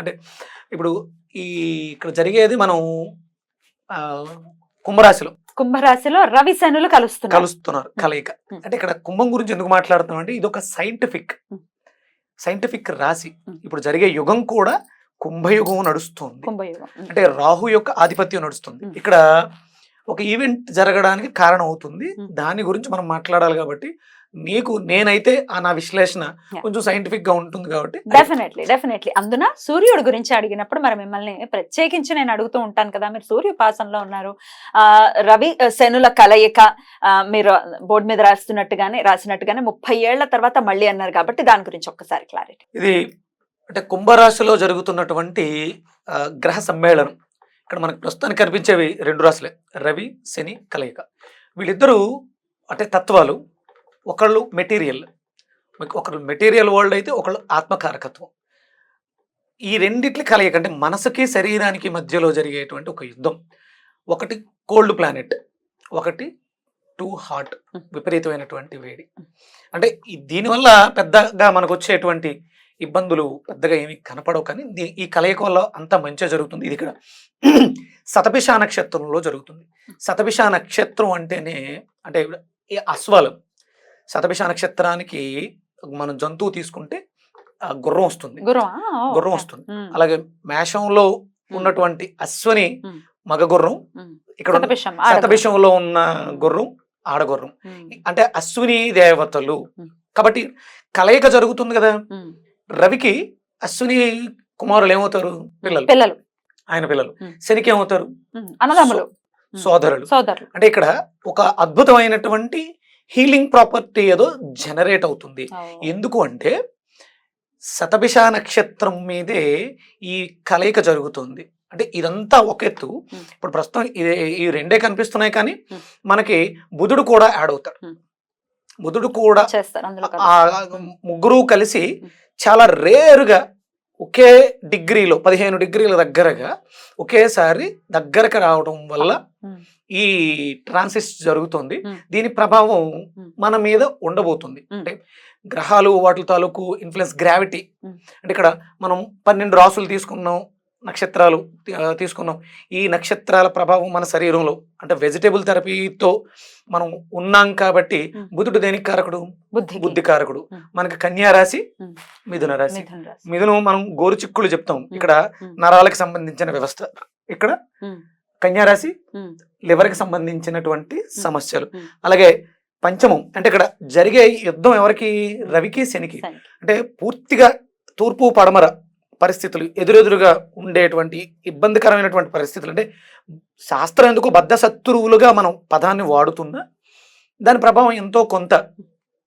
అంటే ఇప్పుడు ఈ ఇక్కడ జరిగేది మనం కుంభరాశిలో కుంభరాశిలో రవి శనులు కలుస్తున్నారు కలుస్తున్నారు కలయిక. అంటే ఇక్కడ కుంభం గురించి ఎందుకు మాట్లాడుతున్నాం అంటే ఇది ఒక సైంటిఫిక్. సైంటిఫిక్ రాశి. ఇప్పుడు జరిగే యుగం కూడా కుంభయుగం నడుస్తుంది. అంటే రాహు యొక్క ఆధిపత్యం నడుస్తుంది. ఇక్కడ ఒక ఈవెంట్ జరగడానికి కారణం అవుతుంది. దాని గురించి మనం మాట్లాడాలి కాబట్టి నీకు నేనైతే ఆ నా విశ్లేషణ. కొంచెం సైంటిఫిక్గా ఉంటుంది కాబట్టి డెఫినెట్లీ డెఫినెట్లీ అందున సూర్యుడు గురించి అడిగినప్పుడు మరి మిమ్మల్ని ప్రత్యేకించి నేను అడుగుతూ ఉంటాను కదా మీరు సూర్యోపాసనలో ఉన్నారు. ఆ రవి శనుల కలయిక మీరు బోర్డు మీద రాస్తున్నట్టుగానే రాసినట్టుగానే ముప్పై ఏళ్ళ తర్వాత మళ్ళీ అన్నారు కాబట్టి దాని గురించి ఒక్కసారి క్లారిటీ ఇది అంటే కుంభరాశిలో జరుగుతున్నటువంటి గ్రహ సమ్మేళనం. ఇక్కడ మనకు ప్రస్తుతానికి కనిపించేవి రెండు రాశులే రవి శని కలయిక. వీళ్ళిద్దరూ అంటే తత్వాలు ఒకళ్ళు మెటీరియల్ ఒకళ్ళు మెటీరియల్ వరల్డ్ అయితే ఒకళ్ళు ఆత్మకారకత్వం. ఈ రెండిట్ల కలయిక అంటే మనసుకి శరీరానికి మధ్యలో జరిగేటువంటి ఒక యుద్ధం. ఒకటి కోల్డ్ ప్లానెట్ ఒకటి టూ హాట్ విపరీతమైనటువంటి వేడి. అంటే దీనివల్ల పెద్దగా మనకు వచ్చేటువంటి ఇబ్బందులు పెద్దగా ఏమి కనపడవు కానీ దీ- ఈ కలయిక వల్ల అంత మంచిగా జరుగుతుంది. ఇది ఇక్కడ శతభిష నక్షత్రంలో జరుగుతుంది. శతభిష నక్షత్రం అంటేనే అంటే ఈ అశ్వాలు శతభిష నక్షత్రానికి మనం జంతువు తీసుకుంటే ఆ గుర్రం వస్తుంది. గురు గుర్రం వస్తుంది. అలాగే మేషంలో ఉన్నటువంటి అశ్వని. మగ గుర్రం ఇక్కడ ఉన్న శతభిషంలో ఉన్న గుర్రం ఆడగుర్రం అంటే అశ్విని దేవతలు. కాబట్టి కలయిక జరుగుతుంది కదా. రవికి అశ్విని కుమారులు ఏమవుతారు? పిల్లలు. పిల్లలు. ఆయన పిల్లలు. శనికి ఏమవుతారు? సోదరులు. సోదరులు. అంటే ఇక్కడ ఒక అద్భుతమైనటువంటి హీలింగ్ ప్రాపర్టీ ఏదో జనరేట్ అవుతుంది ఎందుకు అంటే శతభిష నక్షత్రం మీదే ఈ కలయిక జరుగుతుంది అంటే ఇదంతా ఒక ఎత్తు. ఇప్పుడు ప్రస్తుతం ఇది ఈ రెండే కనిపిస్తున్నాయి కానీ. మనకి బుధుడు కూడా యాడ్ అవుతాడు. బుధుడు కూడా. ముగ్గురు కలిసి. చాలా రేరుగా ఒకే డిగ్రీలో పదిహేను డిగ్రీల దగ్గరగా ఒకేసారి దగ్గరకు రావడం వల్ల ఈ ట్రాన్సిస్ జరుగుతుంది. దీని ప్రభావం. మన మీద ఉండబోతుంది. అంటే గ్రహాలు వాటి తాలూకు ఇన్ఫ్లుయెన్స్ గ్రావిటీ. అంటే ఇక్కడ మనం పన్నెండు రాసులు తీసుకున్నాం నక్షత్రాలు తీసుకున్నాం ఈ నక్షత్రాల ప్రభావం మన శరీరంలో అంటే వెజిటేబుల్ థెరపీతో మనం ఉన్నాం కాబట్టి. బుధుడు దేనికి కారకుడు బుద్ధి బుద్ధి కారకుడు. మనకి కన్యా రాశి. మిథున రాశి మిథున మనం గోరుచిక్కులు చెప్తాం ఇక్కడ. నరాలకు సంబంధించిన వ్యవస్థ ఇక్కడ ఉమ్, కన్యా రాశి ఉమ్, లివర్కి సంబంధించినటువంటి సమస్యలు. అలాగే పంచమం అంటే ఇక్కడ జరిగే యుద్ధం ఎవరికి రవికి శనికి. అంటే పూర్తిగా తూర్పు పడమర పరిస్థితులు ఎదురెదురుగా ఉండేటువంటి ఇబ్బందికరమైనటువంటి పరిస్థితులు అంటే శాస్త్రం ఎందుకు బద్ధ శత్రువులుగా మనం పదాన్ని వాడుతున్నా దాని ప్రభావం ఎంతో కొంత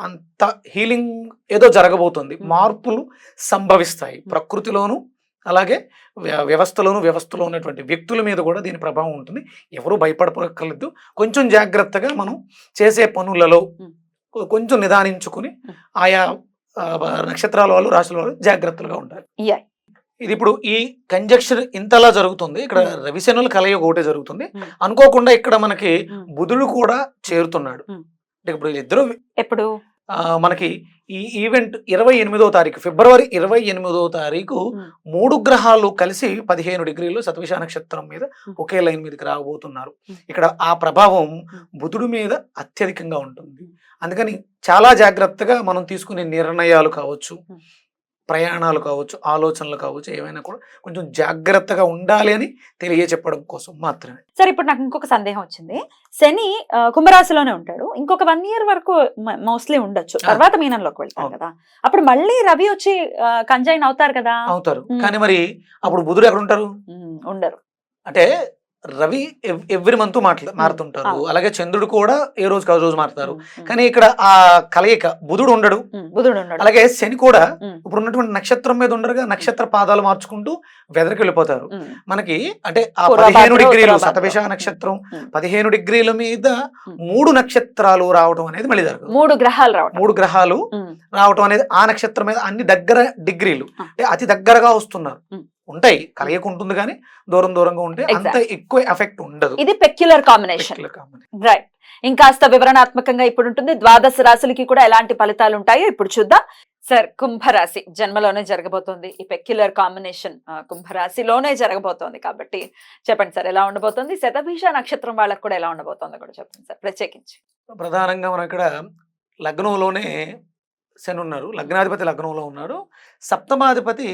అంత హీలింగ్ ఏదో జరగబోతుంది. మార్పులు సంభవిస్తాయి ప్రకృతిలోను అలాగే వ్య- వ్యవస్థలోను వ్యవస్థలో ఉన్నటువంటి వ్యక్తుల మీద కూడా దీని ప్రభావం ఉంటుంది ఎవరు భయపడక్కర్లేదు కొంచెం జాగ్రత్తగా మనం చేసే పనులలో కొంచెం నిదానించుకుని. ఆయా నక్షత్రాల వాళ్ళు రాశుల వాళ్ళు జాగ్రత్తలుగా ఉండాలి. ఇది ఇప్పుడు ఈ కంజక్షన్ ఇంతలా జరుగుతుంది ఇక్కడ. రవిశనుల కలయిక ఒకటే జరుగుతుంది. అనుకోకుండా ఇక్కడ మనకి. బుధుడు కూడా చేరుతున్నాడు. అంటే ఇప్పుడు ఇద్దరు ఎప్పుడు మనకి ఈ ఈవెంట్ ఇరవై ఎనిమిదో తారీఖు ఫిబ్రవరి ఇరవై ఎనిమిదో తారీఖు. మూడు గ్రహాలు కలిసి పదిహేను డిగ్రీలు సతవిష నక్షత్రం మీద. ఒకే లైన్ మీదకి రాబోతున్నారు. ఇక్కడ ఆ ప్రభావం. బుధుడు మీద అత్యధికంగా ఉంటుంది. అందుకని చాలా జాగ్రత్తగా మనం తీసుకునే నిర్ణయాలు కావచ్చు. ప్రయాణాలు కావచ్చు ఆలోచనలు కావచ్చు ఏమైనా కూడా కొంచెం జాగ్రత్తగా ఉండాలి అని తెలియచెప్పడం కోసం మాత్రమే. సరే ఇప్పుడు నాకు ఇంకొక సందేహం వచ్చింది. శని కుంభరాశిలోనే ఉంటాడు. ఇంకొక వన్ ఇయర్ వరకు మోస్ట్లీ ఉండొచ్చు. తర్వాత మీనంలోకి వెళ్తారు. కదా. అప్పుడు మళ్ళీ రవి వచ్చి కంజైన్ అవుతారు కదా. అవుతారు. కానీ మరి అప్పుడు బుధుడు ఎక్కడ ఉంటారు? ఉండరు. అంటే రవి ఎవ్రీ మంత్ మాట్లా మారుతుంటారు. అలాగే చంద్రుడు కూడా ఏ రోజుకి ఆ రోజు మారుతారు. కానీ ఇక్కడ ఆ కలయిక బుధుడు ఉండడు. బుధుడు అలాగే శని కూడా ఇప్పుడు ఉన్నటువంటి నక్షత్రం మీద ఉండరుగా నక్షత్ర పాదాలు మార్చుకుంటూ వెదరికి వెళ్ళిపోతారు. మనకి అంటే ఆ పదిహేను డిగ్రీలు. శతభిష నక్షత్రం. పదిహేను డిగ్రీల మీద. మూడు నక్షత్రాలు రావడం అనేది మళ్ళీ జరగదు. మూడు గ్రహాలు రావటం. మూడు గ్రహాలు రావటం అనేది ఆ నక్షత్రం మీద అన్ని దగ్గర డిగ్రీలు. అంటే అతి దగ్గరగా వస్తున్నారు. ఉంటాయి. కలయిక ఉంటుంది కానీ దూరం దూరంగా ఉంటే అంత. ఎక్కువ ఎఫెక్ట్ ఉండదు. ఇది పెక్యులర్ కాంబినేషన్. రైట్ ఇంకాస్త వివరణాత్మకంగా ఇప్పుడు ఉంటుంది ద్వాదశ రాశులకి కూడా ఎలాంటి ఫలితాలు ఉంటాయో ఇప్పుడు చూద్దాం. సార్ కుంభరాశి జన్మలోనే జరగబోతోంది. ఈ పెక్యులర్ కాంబినేషన్ కుంభరాశిలోనే జరగబోతోంది కాబట్టి చెప్పండి సార్ ఎలా ఉండబోతోంది? శతభిష నక్షత్రం వాళ్ళకి కూడా ఎలా ఉండబోతోంది కూడా చెప్పండి సార్ ప్రత్యేకించి. ప్రధానంగా మనం ఇక్కడ లగ్నంలోనే శని ఉన్నారు. లగ్నాధిపతి లగ్నంలో ఉన్నాడు. సప్తమాధిపతి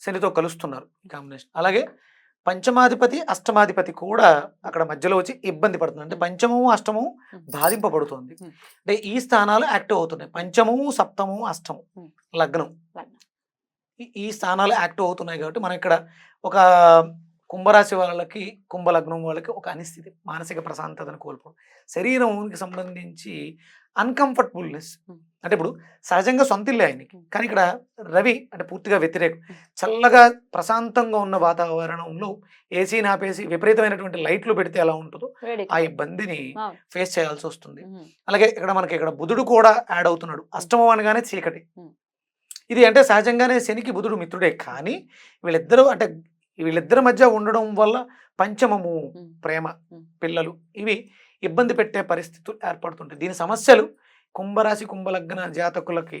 శనితో కలుస్తున్నారు కాంబినేషన్ అలాగే పంచమాధిపతి అష్టమాధిపతి కూడా అక్కడ మధ్యలో వచ్చి ఇబ్బంది పడుతుంది అంటే పంచమము అష్టమము బాధింపబడుతుంది. అంటే ఈ స్థానాలు యాక్టివ్ అవుతున్నాయి పంచమము సప్తమము అష్టము. లగ్నం. ఈ- ఈ స్థానాలు యాక్టివ్ అవుతున్నాయి కాబట్టి మనం ఇక్కడ ఒక కుంభరాశి వాళ్ళకి కుంభలగ్నం వాళ్ళకి ఒక అనిస్థితి మానసిక ప్రశాంతతను కోల్పోవడం శరీరంకి సంబంధించి అన్కంఫర్టబుల్నెస్. అంటే ఇప్పుడు సహజంగా సొంత ఇల్లే ఆయనకి. కానీ ఇక్కడ రవి అంటే పూర్తిగా వ్యతిరేకం. చల్లగా ప్రశాంతంగా ఉన్న వాతావరణంలో ఏసీ నాపేసి విపరీతమైనటువంటి లైట్లు పెడితే ఎలా ఉంటుందో ఆ ఇబ్బందిని. ఫేస్ చేయాల్సి వస్తుంది. అలాగే ఇక్కడ మనకి ఇక్కడ బుధుడు కూడా యాడ్ అవుతున్నాడు. అష్టమం అనగానే చీకటి. ఇది అంటే సహజంగానే శనికి బుధుడు మిత్రుడే. కానీ వీళ్ళిద్దరూ అంటే వీళ్ళిద్దరి మధ్య ఉండడం వల్ల పంచమము ప్రేమ. పిల్లలు ఇవి ఇబ్బంది పెట్టే పరిస్థితులు ఏర్పడుతుంటాయి. దీని సమస్యలు కుంభరాశి కుంభలగ్న జాతకులకి.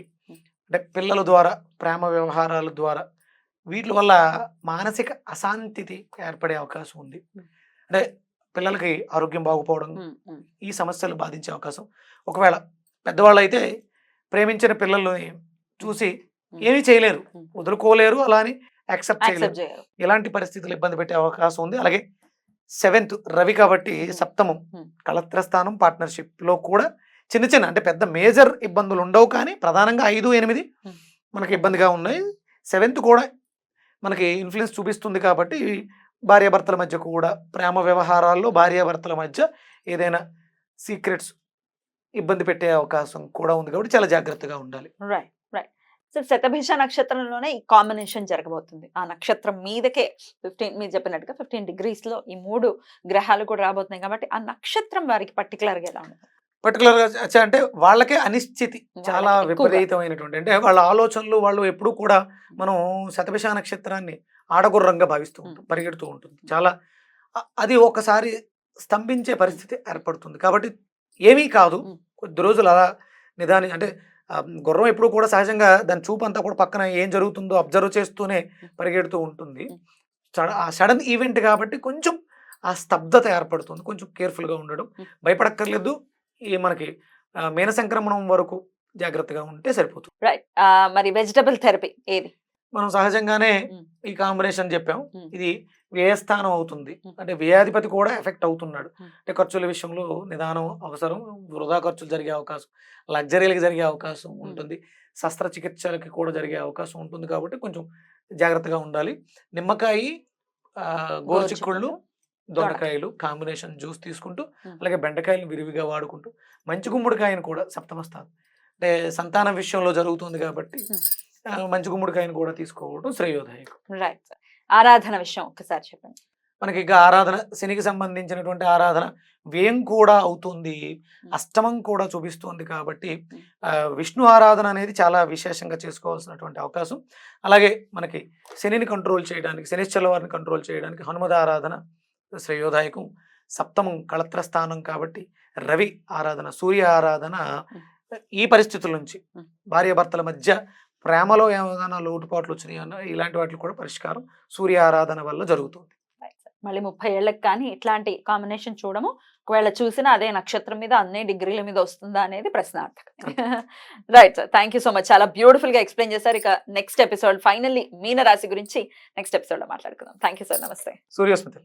అంటే పిల్లల ద్వారా ప్రేమ వ్యవహారాల ద్వారా వీటి వల్ల మానసిక అశాంతి ఏర్పడే అవకాశం ఉంది. అంటే పిల్లలకి ఆరోగ్యం బాగుపోవడం ఈ సమస్యలు బాధించే అవకాశం ఒకవేళ పెద్దవాళ్ళు అయితే ప్రేమించిన పిల్లల్ని చూసి. ఏమీ చేయలేరు. వదులుకోలేరు అలా అని యాక్సెప్ట్ చేయలేరు ఇలాంటి పరిస్థితులు ఇబ్బంది పెట్టే అవకాశం ఉంది అలాగే సెవెంత్ రవి కాబట్టి. సప్తమం Hmm. కళత్ర స్థానం పార్ట్నర్షిప్లో కూడా చిన్న చిన్న అంటే పెద్ద మేజర్ ఇబ్బందులు ఉండవు కానీ ప్రధానంగా ఐదు ఎనిమిది. మనకి ఇబ్బందిగా ఉన్నాయి. సెవెంత్ కూడా మనకి ఇన్ఫ్లుయెన్స్ చూపిస్తుంది కాబట్టి భార్యాభర్తల మధ్య కూడా ప్రేమ వ్యవహారాల్లో భార్యాభర్తల మధ్య ఏదైనా సీక్రెట్స్ ఇబ్బంది పెట్టే అవకాశం కూడా ఉంది కాబట్టి చాలా జాగ్రత్తగా ఉండాలి. రైట్ రైట్ సో శతభిష నక్షత్రంలోనే ఈ కాంబినేషన్ జరగబోతుంది. ఆ నక్షత్రం మీదకే ఫిఫ్టీన్ మీరు చెప్పినట్టుగా ఫిఫ్టీన్ డిగ్రీస్లో ఈ మూడు గ్రహాలు కూడా రాబోతున్నాయి కాబట్టి ఆ నక్షత్రం వారికి పర్టికులర్గా ఎలా ఉంటుంది? పర్టికులర్గా చ- అంటే వాళ్ళకే అనిశ్చితి చాలా. విపరీతమైనటువంటి అంటే వాళ్ళ ఆలోచనలు వాళ్ళు ఎప్పుడు కూడా మనం శతభిష నక్షత్రాన్ని ఆడగుర్రంగా భావిస్తూ ఉంటాం మ్మ్. పరిగెడుతూ ఉంటుంది. చాలా అది ఒకసారి స్తంభించే పరిస్థితి ఏర్పడుతుంది. కాబట్టి ఏమీ కాదు. కొద్ది రోజులు అలా నిదాని అంటే గుర్రం ఎప్పుడు కూడా సహజంగా దాని చూపు అంతా కూడా పక్కన ఏం జరుగుతుందో అబ్జర్వ్ చేస్తూనే పరిగెడుతూ ఉంటుంది. ఆ సడన్ ఈవెంట్ కాబట్టి కొంచెం ఆ స్తబ్దత ఏర్పడుతుంది. కొంచెం కేర్ఫుల్గా ఉండడం. భయపడక్కర్లేదు. ఈ మనకి మేన సంక్రమణం వరకు జాగ్రత్తగా ఉంటే సరిపోతుంది. రైట్ మరి వెజిటబుల్ థెరపీ ఏది? మనం సహజంగానే. ఈ కాంబినేషన్ చెప్పాం. ఇది వ్యయస్థానం అవుతుంది. అంటే వ్యయాధిపతి కూడా ఎఫెక్ట్ అవుతున్నాడు. అంటే ఖర్చుల విషయంలో నిదానం అవసరం వృధా ఖర్చులు జరిగే అవకాశం లగ్జరీలకు జరిగే అవకాశం ఉంటుంది. శస్త్రచికిత్సలకి కూడా జరిగే అవకాశం ఉంటుంది కాబట్టి కొంచెం జాగ్రత్తగా ఉండాలి. నిమ్మకాయ గోరుచిక్కుళ్ళు. దొండకాయలు కాంబినేషన్ జ్యూస్ తీసుకుంటూ. అలాగే బెండకాయలు విరివిగా వాడుకుంటూ మంచి గుమ్మడికాయను కూడా సప్తమస్థానం అంటే సంతానం విషయంలో జరుగుతుంది కాబట్టి మంచి గుమ్మడికాయను కూడా తీసుకోవడం శ్రేయోదాయకం. రైట్ ఆరాధన విషయం ఒక్కసారి చెప్పండి. మనకి ఇక ఆరాధన శనికి సంబంధించినటువంటి ఆరాధన వ్యయం కూడా అవుతుంది అష్టమం కూడా చూపిస్తుంది కాబట్టి విష్ణు ఆరాధన అనేది చాలా విశేషంగా చేసుకోవాల్సినటువంటి అవకాశం. అలాగే మనకి శనిని కంట్రోల్ చేయడానికి శనిశ్చల వారిని కంట్రోల్ చేయడానికి హనుమద ఆరాధన శ్రేయోదాయకం. సప్తమం కళత్ర స్థానం కాబట్టి రవి ఆరాధన సూర్య ఆరాధన ఈ పరిస్థితుల నుంచి. భార్యాభర్తల మధ్య ప్రేమలో ఏమైనా లోటుపాట్లు వచ్చినాయి ఇలాంటి వాటికి కూడా పరిష్కారం సూర్య ఆరాధన వల్ల జరుగుతుంది. మళ్ళీ ముప్పై ఏళ్ళకి కానీ ఇట్లాంటి కాంబినేషన్ చూడము. ఒకవేళ చూసినా అదే నక్షత్రం మీద అన్ని డిగ్రీల మీద వస్తుందా అనేది ప్రశ్నార్థకం. Right sir thank you so much చాలా బ్యూటిఫుల్గా ఎక్స్ప్లెయిన్ చేశారు. ఇక నెక్స్ట్ ఎపిసోడ్ ఫైనల్లీ మీన రాశి గురించి నెక్స్ట్ ఎపిసోడ్లో మాట్లాడుకుందాం. థ్యాంక్ యూ సార్ నమస్తే సూర్యోస్మిత